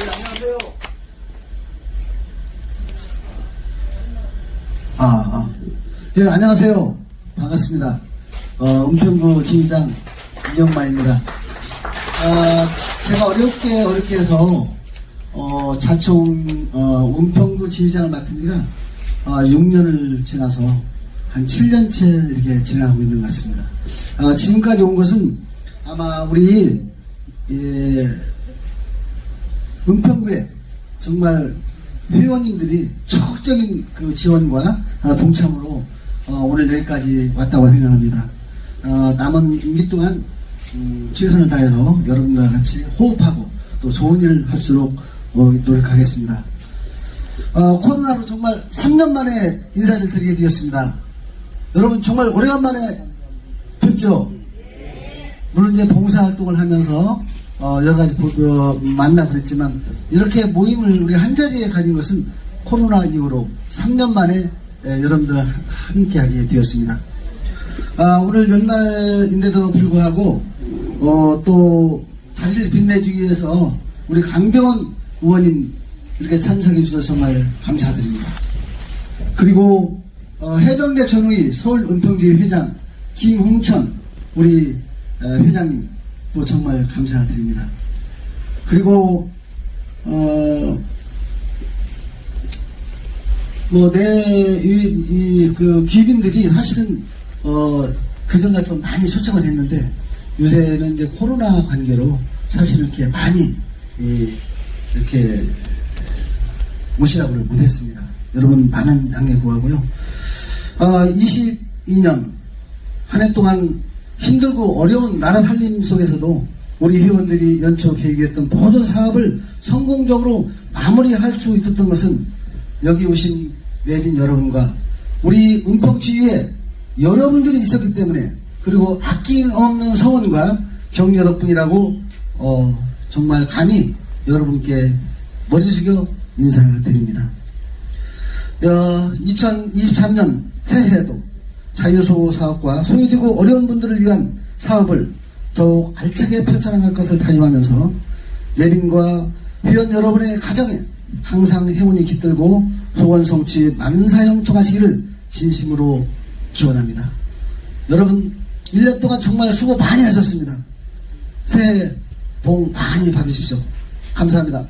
안녕하세요. 아, 아. 예, 안녕하세요. 반갑습니다. 어, 은평구 지휘장 이영만입니다. 아, 제가 어렵게 어렵게 해서 어, 자총 어, 은평구 지휘장을 맡은 지가 아, 6년을 지나서 한 7년째 이렇게 진행하고 있는 것 같습니다. 아, 지금까지 온 것은 아마 우리 예, 은평구에 정말 회원님들이 적극적인 그 지원과 어, 동참으로 어, 오늘 여기까지 왔다고 생각합니다. 어, 남은 임기 동안 음, 최선을 다해서 여러분과 같이 호흡하고 또 좋은 일을 할수록 어, 노력하겠습니다. 어, 코로나로 정말 3년 만에 인사를 드리게 되었습니다. 여러분 정말 오래간만에 뵙죠? 물론 이제 봉사활동을 하면서 어, 여러 가지 보- 어, 만나 그랬지만 이렇게 모임을 우리 한 자리에 가진 것은 코로나 이후로 3년 만에 에, 여러분들과 함께하게 되었습니다. 아, 오늘 연말인데도 불구하고 어, 또 자리를 빛내주기 위해서 우리 강병원 의원님 이렇게 참석해 주셔서 정말 감사드립니다. 그리고 어, 해병대 전우위 서울 은평지 회장 김홍천 우리 어, 회장님 또 정말 감사드립니다. 그리고 어, 뭐내이그 귀빈들이 사실은 어, 그전 같으면 많이 초청을 했는데 요새는 이제 코로나 관계로 사실 이렇게 많이 이, 이렇게 모시라고를 못했습니다. 여러분 많은 양해 구하고요. 어, 22년 한 해 동안 힘들고 어려운 나라 살림 속에서도 우리 회원들이 연초 계획했던 모든 사업을 성공적으로 마무리할 수 있었던 것은 여기 오신 내빈 여러분과 우리 은평지위에 여러분들이 있었기 때문에 그리고 아낌없는 성원과 격려 덕분이라고 어, 정말 감히 여러분께 머리 숙여 인사드립니다. 어, 2023년 새해에도 자유소 사업과 소외되고 어려운 분들을 위한 사업을 더욱 알차게 펼쳐나갈 것을 다짐하면서 내빈과 회원 여러분의 가정에 항상 행운이 깃들고 소원 성취 만사 형통하시기를 진심으로 기원합니다. 여러분 1년 동안 정말 수고 많이 하셨습니다. 새해 복 많이 받으십시오. 감사합니다.